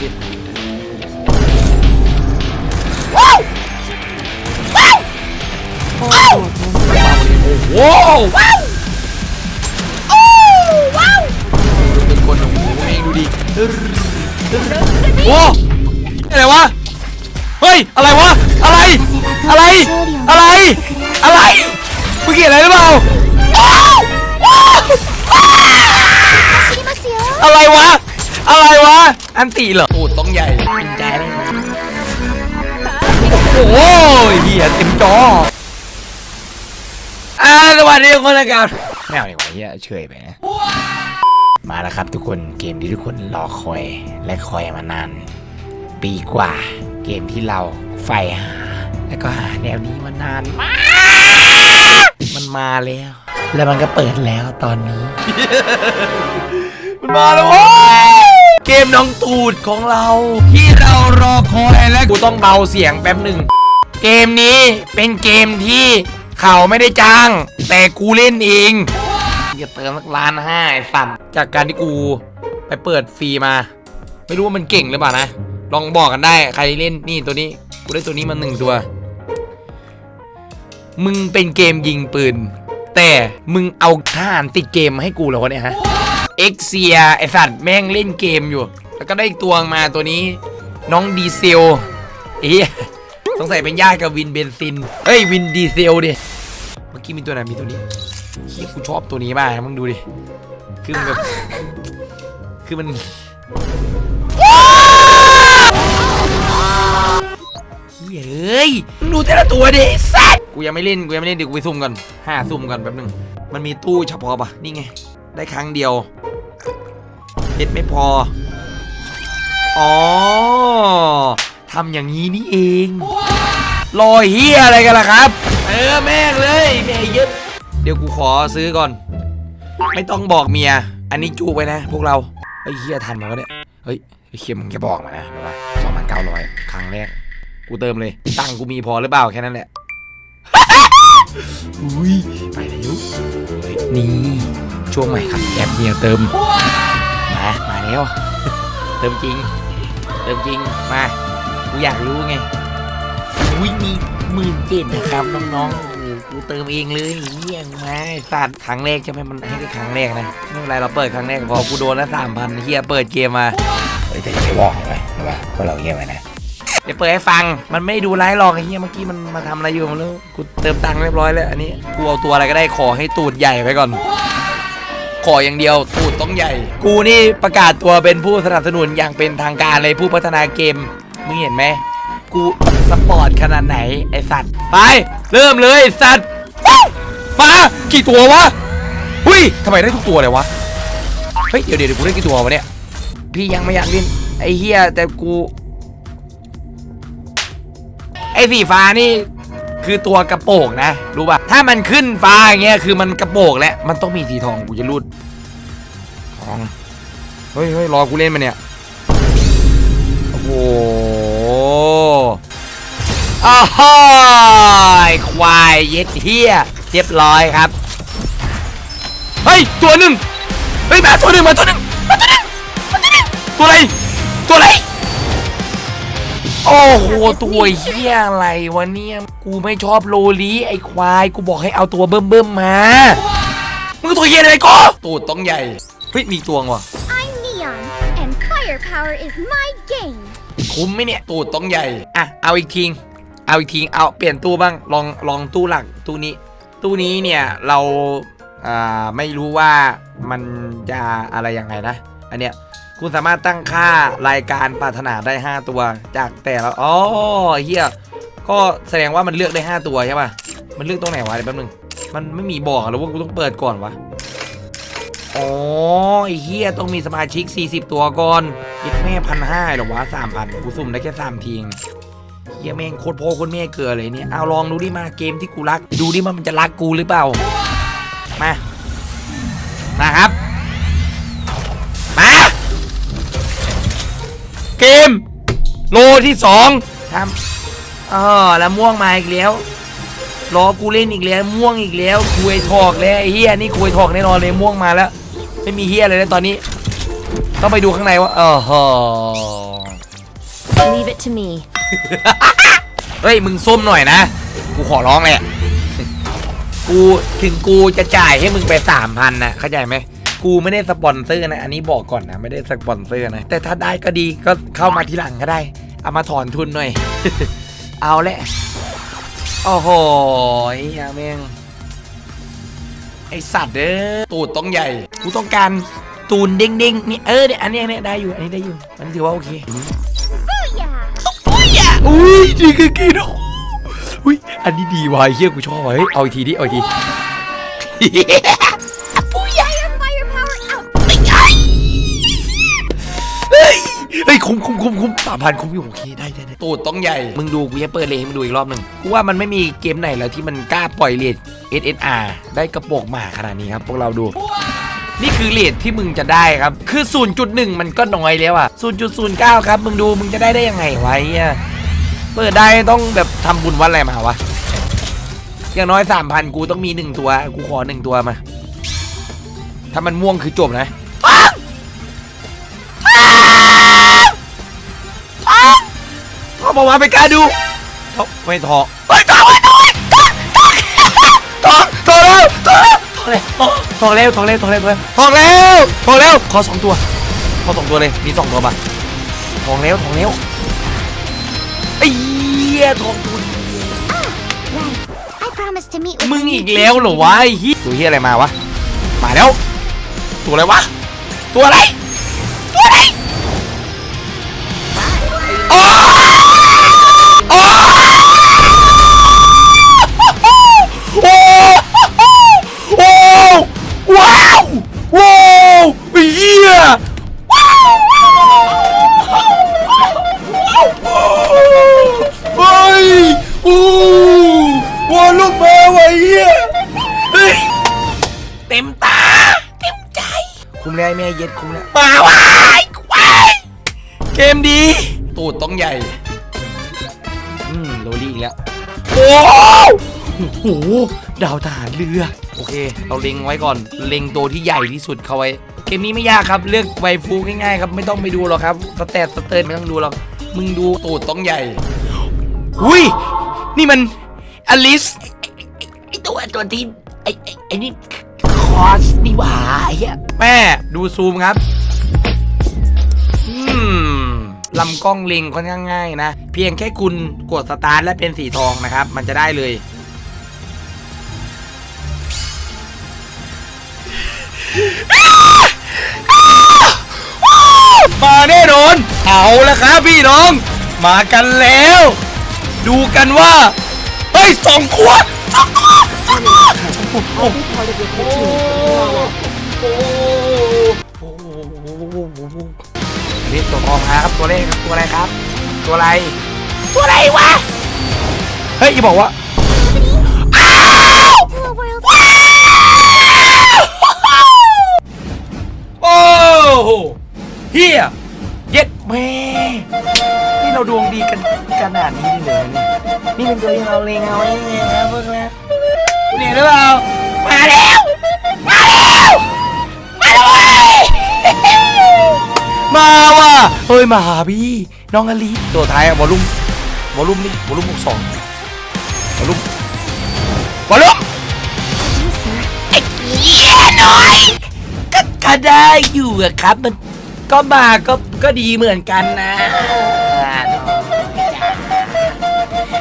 ดิโอ้โหโอ้โหเป็นคนของกูเองดูดิโอ้อะไรวะเฮ้ยอะไรวะอะไรอะไรอะไรอะไรมึงเกลียดอะไรหรือเปล่าอ้าวอ้าวอะไรวะ อะไรวะ อันตีเหรอโอ้ต้องใหญ่จริงใจเลยโอ้ยเหี้ยเต็มจออ่าสวัสดีทุกคนนะครับไม่เอาดีกว่าเฮียเฉยไปนะมาแล้วครับทุกคนเกมที่ทุกคนรอคอยและคอยมานาน ปีกว่า เกมที่เราใฝ่หา แล้วก็หาแนวนี้มานานมากมันมาแล้ว แล้วมันก็เปิดแล้วตอนนี้ มันมาแล้วโว้ย เกมน้องตูดของเรา ที่เรารอคอยและกูต้องเบาเสียงแป๊บหนึ่ง เกมนี้เป็นเกมที่เขาไม่ได้จ้าง แต่กูเล่นเองอย่าเติมสักล้านห้าไอ้สัตว์จากการที่กูไปเปิดฟรีมา ไม่รู้ว่ามันเก่งหรือเปล่านะ ลองบอกกันได้ใครเล่นนี่ตัวนี้ กูได้ตัวนี้มาหนึ่งตัว มึงเป็นเกมยิงปืน แต่มึงเอาทหารติดเกมมาให้กูเหรอวะเนี่ยฮะ เอ็กเซียไอสัตว์แม่งเล่นเกมอยู่ แล้วก็ได้อีกตัวมาตัวนี้ น้องดีเซลเอ๊ะสงสัยเป็นญาติกับวินเบนซินเฮ้ยวินดีเซลดิ เมื่อกี้มีตัวไหนมีตัวนี้เฮียกูชอบตัวนี้มากมึงดูดิ คือมันแบบ คือมัน เฮ้ยเอ้ยมึงดูแต่ละตัวดิไอ้สัตกูยังไม่เล่น กูยังไม่เล่นเดี๋ยวกูไปซุ่มก่อนห้าซุ่มก่อนแป๊บหนึง มันมีตู้เฉพาะปะนี่ไง ได้ครั้งเดียวเพชรไม่พอ อ๋อทำอย่างนี้นี่เองรอเฮียอะไรกันล่ะครับ เออแม่งเลยแม่ยึดเดี๋ยวกูขอซื้อก่อน ไม่ต้องบอกเมีย อันนี้จูบไว้นะ พวกเราไอ้เฮียทันมาก็เนี่ยเฮ้ยไอ้เคียมึงจะบอกมานะแบบว่าสองพันเก้าร้อยครั้งแรก กูเติมเลย ตังกูมีพอหรือเปล่าแค่นั้นแหละอุ้ยไปแล้วเฮ้ยนี่ ช่วงใหม่ครับแอปเมียเติมมามาแล้วเติมจริง เติมจริงมากูอยากรู้ไงอุ้ยมีหมื่นเจ็ดนะครับน้องๆกูเติมเองเลยเยี่ยงมาไอ้สัตว์ครั้งแรกใช่ไหมมันให้ได้ครั้งแรกนะไม่เป็นไรเราเปิดครั้งแรกพอกูโดนแล้วสามพันเฮียเปิดเกมมาเฮ้ยแต่จะบอกไงว่าพวกเราเงียไว้นะเดี๋ยวเปิดให้ฟัง มันไม่ดูไลฟ์หรอกไอ้เฮียเมื่อกี้มันมาทำอะไรอยู่มันรู้กูเติมตังค์เรียบร้อยแล้ว อันนี้กูเอาตัวอะไรก็ได้ขอให้ตูดใหญ่ไว้ก่อน ขออย่างเดียวตูดต้องใหญ่ กูนี่ประกาศตัวเป็นผู้สนับสนุนอย่างเป็นทางการเลยผู้พัฒนาเกมมึงเห็นไหมกูสปอร์ตขนาดไหนไอสัตว์ไปเริ่มเลยสัตว์มากี่ตัววะหุ้ยทำไมได้ทุกตัวเลยวะเฮ้ยเดี๋ยวเดี๋ยวกูได้กี่ตัววะเนี่ยพี่ยังไม่อยากเล่นไอเฮียแต่กู ไอสีฟ้านี่ คือตัวกระโปงนะ รู้ป่ะ ถ้ามันขึ้นฟ้าอย่างเงี้ยคือมันกระโปงแล้วมันต้องมีสีทองกูจะรูดทองเฮ้ยเฮ้ยรอกูเล่นมาเนี่ยโอ้โหอ้าวโหควายเย็ดเฮียเรียบร้อยครับเฮ้ยตัวหนึ่งเฮ้ยมาตัวหนึ่งมาตัวหนึ่งมาตัวหนึ่งมาตัวหนึ่งตัวอะไรตัวอะไร โอ้โหตัวเฮียอะไรวะเนี่ย กูไม่ชอบโลลีไอ้ควาย กูบอกให้เอาตัวเบิ่มเบิ่มๆมา มึงตัวเฮียอะไรก็ตูดต้องใหญ่ เฮ้ย มีตัวว่ะ I'm Neon, and firepower is my game. คุ้มไหมเนี่ย ตูดต้องใหญ่ อะ เอาอีกทีเอาอีกทีเอาเปลี่ยนตู้บ้าง ลอง ลองตู้หลัก ตู้นี้ ตู้นี้เนี่ย เรา อ่า ไม่รู้ว่ามันจะอะไรยังไงนะ อันเนี้ย คุณสามารถตั้งค่ารายการปรารถนาได้ 5 ตัว จากแต่ละอ๋อเฮียก็แสดงว่ามันเลือกได้ 5 ตัวใช่ป่ะ มันเลือกตรงไหนวะเดี๋ยวแป๊บนึง มันไม่มีบอกหรือว่ากูต้องเปิดก่อนวะอ๋อเฮียต้องมีสมาชิก 40 ตัวก่อนยึดแม่พันห้าหรอวะสามพันกูสุ่มได้แค่สามทีงเฮียแม่งโคตรพ่อโคตรแม่เกลือเลยเนี่ยเอาลองดูดิมาเกมที่กูรัก ดูดิมันจะรักกูหรือเปล่า มา มาครับ เกม โลที่สองทำอ๋อแล้วม่วงมาอีกแล้ว รอกูเล่นอีกแล้วม่วงอีกแล้วคุยถอกแล้วไอ้เฮียนี่คุยถอกแน่นอนเลยม่วงมาแล้ว ไม่มีเฮียเลยนะตอนนี้ ต้องไปดูข้างในว่าเออฮอ it to me. เฮ้ยมึงส้มหน่อยนะ กูขอร้องเลยอะกูถึงกูจะจ่ายให้มึงไปสามพันนะเข้าใจไหม กูไม่ได้สปอนเซอร์นะ อันนี้บอกก่อนนะไม่ได้สปอนเซอร์นะ แต่ถ้าได้ก็ดีก็เข้ามาทีหลังก็ได้ เอามาถอนทุนหน่อย เอาแหละ โอ้โหไอ้เหี้ยแม่งไอสัตว์เด้อตูดต้องใหญ่ กูต้องการตูนเด้งๆนี่เออเนี่ยอันเนี้ยเนี่ยได้อยู่ อันนี้ได้อยู่อันนี้ถือว่าโอเค Booyah! อุ้ยดีคือกินโอ้อุ้ยอันนี้ดีว่ะไอ้เฮียกูชอบว่ะเฮ้ยเอาอีกทีดิเอาอีกที คุ้มคุ้มคุ้มคุ้มสามพันคุ้มอยู่โอเคได้ได้ได้ตูดต้องใหญ่ มึงดูกูจะเปิดเลยให้มึงดูอีกรอบหนึ่งกูว่ามันไม่มีเกมไหนแล้วที่มันกล้าปล่อยเลท SSR ได้กระโปรงหมาขนาดนี้ครับพวกเราดู นี่คือเลทที่มึงจะได้ครับ คือ 0.1 มันก็น้อยแล้วอะ 0.09 ครับ มึงดูมึงจะได้ได้ยังไงวะไอ้เหี้ยเปิดได้ต้องแบบทำบุญวัดอะไรมาวะ อย่างน้อย 3,000 กูต้องมี 1 ตัว กูขอ 1 ตัวมา ถ้ามันม่วงคือจบนะ ปะมาไม่กาดูท้อไม่ท้อไฮ้ยท้อท้อท้อท้อท้อท้อแล้วท้อแล้วท้อแล้วท้อแล้วท้อแล้วท้อแล้วขอสองตัวขอสองตัวเลยมีสองตัวปะทองแล้วทองแล้วไอ้เหี้ทองตัวมึงอีกแล้วเหรอวะไอ้ฮิตัวเฮียอะไรมาวะ มาแล้ว ตัวอะไรวะ ตัวอะไร ตัวอะไรโอ้ อ้โอ้โอ้ว้าวว้าวไอ้เหี้ยว้าวเฮ้ยโอ้ว้าวลูกแมวไอ้เหี้ยเต็มตา เต็มใจ คุ้มแล้วแม่เย็ดคุ้มแล้วมาวายควายเกมดี ตูดต้องใหญ่ โหดาวทหารเรือ โอเค เราเล็งไว้ก่อน เล็งตัวที่ใหญ่ที่สุดเข้าไว้ เกมนี้ไม่ยากครับ เลือกไวฟูง่ายๆครับ ไม่ต้องไปดูหรอกครับ สแตทสเติร์นไม่ต้องดูหรอก มึงดูตูดต้องใหญ่ อุ้ย นี่มันอลิสไอตัวตัวที่ไอไอ้ไอนี่คอสนี่หว่าไอ้เหี้ยแม่ดูซูมครับ อืมลำกล้องเล็งค่อนข้างง่ายนะ เพียงแค่คุณกดสตาร์ทและเป็นสีทองนะครับ มันจะได้เลย มาแน่นอนเอาละครับพี่น้อง มากันแล้ว ดูกันว่าเฮ้ยสองตัวสองตัวสองตัวโอ้โหโอ้โหโอ้โหนี่ตัวทองครับตัวเลขครับตัวอะไรครับ ตัวอะไร ตัวอะไรวะ เฮ้ยอย่าบอกว่า โหเฮียเย็ดแม่นี่เราดวงดีกันขนาดนี้เลยเนี่ยนี่เป็นตัวที่เราเลงเอาไว้เนี่ยนะพวกเราคุณเห็นหรือเปล่ามาแล้ว มาแล้ว มาแล้วเว้ยมาว่ะเฮ้ยมาหาพี่น้องอลีตัวท้ายอะวอลลุ่มวอลลุ่มนี่วอลลุ่มหกสองวอลลุ่มวอลลุ่มไอ้เหี้ยหน่อย ก็ก็ได้อยู่อะครับ มันก็มาก็ก็ดีเหมือนกันนะ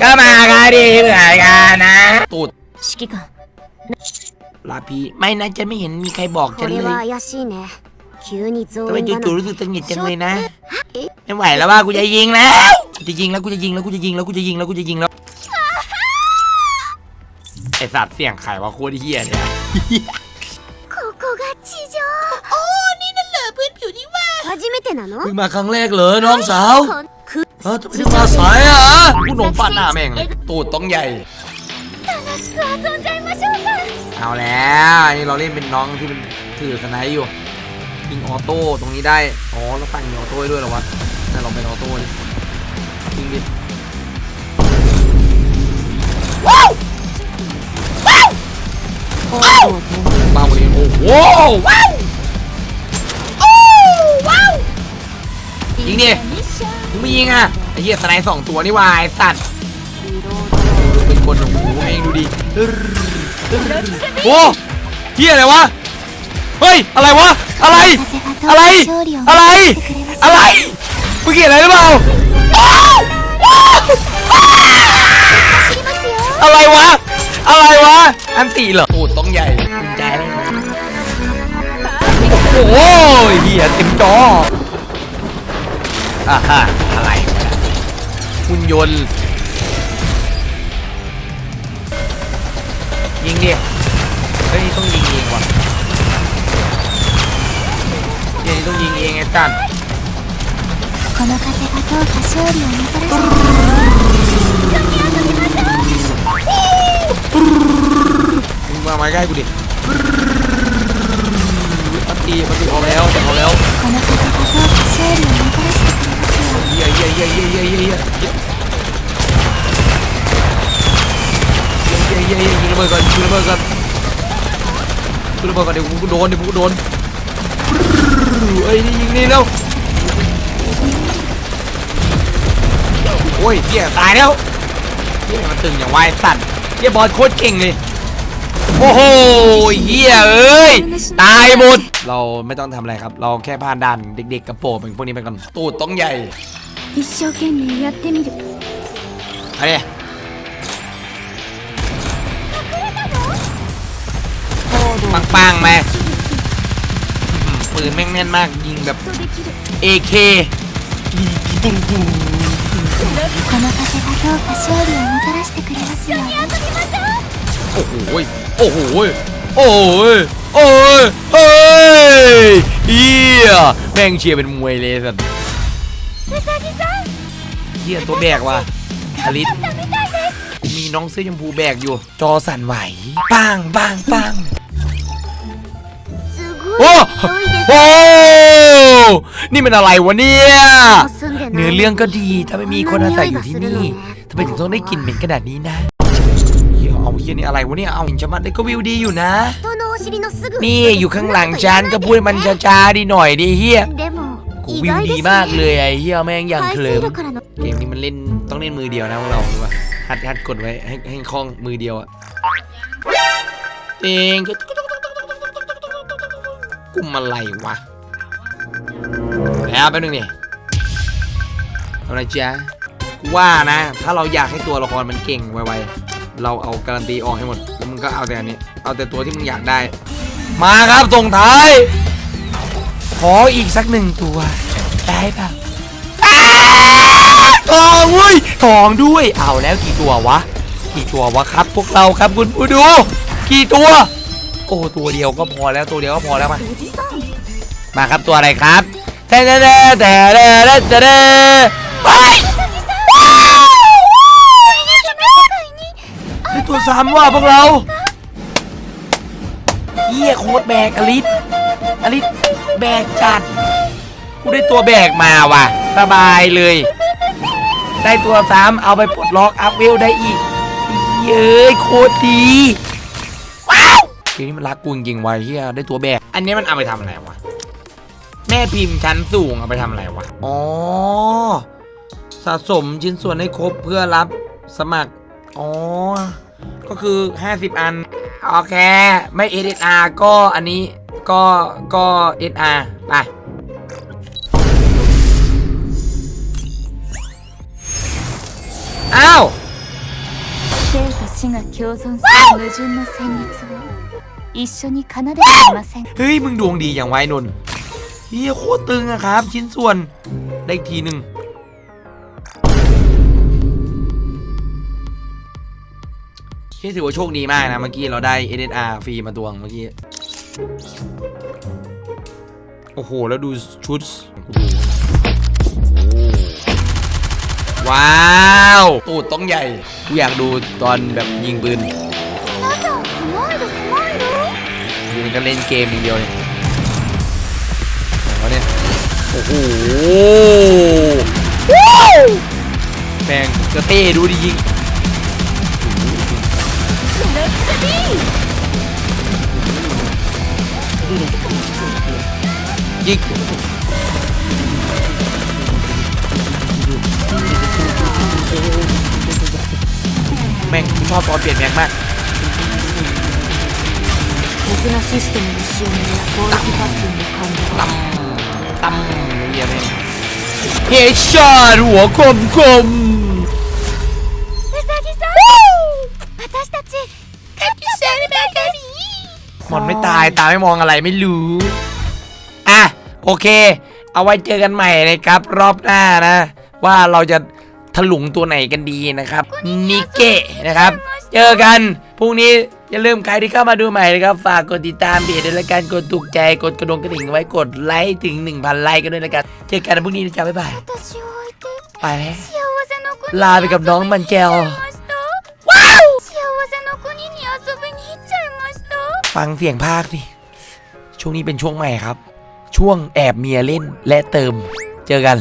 ก็มาก็ดีเหมือนกันนะตูด 指揮官、 ลาพีไม่นะจะไม่เห็นมีใครบอก こ ฉัน れ เลย は怪しいね。急に増 ทำไม 援だ จู่ๆ の รู้สึกตังหงิดจังเลยนะ え ไม่ไหวแล้วว่ากูจะยิงแล้วกูจะยิงแล้วกูจะยิงแล้วกูจะยิงแล้วกูจะยิงแล้วกูจะยิงแล้วไอสัตว์เสียงไข่ว่าโคตรเฮี้ยเนี่ย めてなの เพิ่งมาครั้งแรกเหรอน้องสาว こんく เออทำไมถึงมาสายอ่ะผู้หนมปัดหน้าแม่งตูดต้องใหญ่ 楽しく遊んじゃいましょうか เอาแล้วนี่เราเล่นเป็นน้องที่เป็นถือสไนด์อยู่ยิงออโต้ตรงนี้ได้ อ๋อแล้วตั้งมีออโต้ให้ด้วยเหรอวะนั่นเราเป็นออโต้ดิยิงดิว้าวว้าวว้าวมาวันนี้โอ้โหว้าวโอ้ว้าว ยิงดิมึงไม่ยิงอะไอ้เหี้ยสไนด์สองตัวนี่วายสัตว์เป็นคนโอ้โหเองดูดิโอ้เหี้ยอะไรวะเฮ้ยอะไรวะอะไรอะไรอะไรอะไรมึงเกลียดอะไรหรือเปล่าอ้าวอ้าวอ้าวอะไรวะอะไรวะอันตีเหรอโอ้ต้องใหญ่ภูมิใจเลยโอ้โหเหี้ยเต็มจอ อ่าฮะอะไรวะหุ่นยนต์ ยิงดิ เฮ้ย ต้องยิงเองว่ะเดี๋ยวนี้ต้องยิงเองไอ้สัตว์ この風がどうか勝利をもたらして มึงมาไม้ใกล้กูดิปัตีมันตีออกแล้วแต่ออกแล้ว この風がどうか勝利をもたらしてくれ ยอะเยอะเยอะเยอะเยอะเยอะเยอะยอะเยอะระเบิดก่อนรบิดก่อนรบก่นเดี๋ยวกูโดนเดี๋ยวกูโดนเอ้ยนี่ยิงนี่แล้วโอ้ยเหี้ยตายแล้วเฮียมันตึงอย่างวายสัตว์เฮียบอลโคตรเก่งเลยโอ้โหเฮียเอ้ย ตายหมด เราไม่ต้องทำอะไรครับ เราแค่ผ่านด่านเด็กๆกระโปรงเป็นพวกนี้ไปก่อน ตูดต้องใหญ่ 一生懸命やってみる อะไรปังปังๆไหมอื้อหือปืนแม่งแน่นมาก ยิงแบบ AK この風がどうか勝利をもたらしてくれますように โอ้โหยโอ้โหยโอ้ยโอ้ยเฮ้ยเฮียแม่งเชียร์เป็นมวยเลยสัตว์ เฮียตัวแบกว่ะอลิสกูมีน้องเสื้อชมพูแบกอยู่ จอสั่นไหวปังปังปังโอ้โหนี่มันอะไรวะเนี่ย เนื้อเรื่องก็ดีถ้าไม่มีคนอาศัยอยู่ที่นี่ทำไมถึงต้องได้กลิ่นเหม็นขนาดนี้นะเฮียเอาเฮียนี่อะไรวะเนี่ย เอาหินชะมันได้ก็วิวดีอยู่นะ นี่อยู่ข้างหลังฉันก็พูดมันช้าๆดีหน่อยดิเฮีย กูวิวดีมากเลยไอ้เหี้ยแม่งอย่างเคลิมเกมนี้มันเล่นต้องเล่นมือเดียวนะพวกเราดูว่าหัดหัดกดไว้ให้ให้คล่องมือเดียวอะเองก็กุมอะไรวะแล้วแป๊บนึ่งนี่เทำไรจ๊ะว่านะ ถ้าเราอยากให้ตัวละครมันเก่งไวๆเราเอาการันตีออกให้หมดแล้วมึงก็เอาแต่อันนี้ เอาแต่ตัวที่มึงอยากได้ มาครับส่งท้าย ขออีกสักหนึ่งตัว ได้ป่ะทองเว้ยทองด้วย เอาแล้วกี่ตัววะ กี่ตัววะครับ พวกเราครับคุณผู้ดู กี่ตัว โอ้ตัวเดียวก็พอแล้วตัวเดียวก็พอแล้วมามาครับตัวอะไรครับแต่แต่แต่แต่แต่แต่แต่ไปได้ตัวซ้ำว่ะพวกเราเฮียโคตรแบกอลิส อลิสแบกจัด กูได้ตัวแบกมาว่ะ สบายเลย ได้ตัวซ้ำเอาไปปลดล็อกอัพเวลได้อีก เย้ยโคตรดีว้าวเกมนี้มันรักกูจริงๆวะเฮียได้ตัวแบก อันนี้มันเอาไปทำอะไรวะ แม่พิมพ์ชั้นสูงเอาไปทำอะไรวะ อ๋อ สะสมชิ้นส่วนให้ครบเพื่อรับสมัคร อ๋อ ก็คือ 50 อัน โอเค ไม่ SSR ก็อันนี้ ก็ก็ SR ไป อ้าว 生と死が共存する矛盾の旋律を一緒に奏でてみません เฮ้ย มึงดวงดีอย่างไว้นนท์เฮียโคตรตึงอะครับ ชิ้นส่วน ได้อีกทีหนึ่งเฮ้ยถือว่าโชคดีมากนะ เมื่อกี้เราได้ SSR ฟรีมาดวงเมื่อกี้ โอ้โห แล้วดูชุดว้าวตูดต้องใหญ่กูอยากดูตอนแบบยิงปืนยืนกันเล่นเกมอย่างเดียวเนี่ยเนี่ย โอ้โหแม่งกระเต้ดูดิยิง ยิงแม่งชอบตอนเปลี่ยนแม็กมากตั้มตั้มเฮียแม่งเฮชาหัวคมคมมอนไม่ตายตาไม่มองอะไรไม่รู้ โอเค เอาไว้เจอกันใหม่เลยครับ รอบหน้านะ ว่าเราจะถลุงตัวไหนกันดีนะครับ นิเกะนะครับ เจอกันพรุ่งนี้อย่าลืมใครที่เข้ามาดูใหม่นะครับ ฝากกดติดตามเพจด้วยละกันกดถูกใจกดกระดงกระดิ่งไว้กดไลค์ถึง 1,000ไลค์กันด้วยละกันเจอกันพรุ่งนี้นะจ๊ะบ๊ายบายไปแล้วลาไปกับน้องมันแจวฟังเสียงภาคสิช่วงนี้เป็นช่วงใหม่ครับ ช่วงแอบเมียเล่นและเติม เจอกัน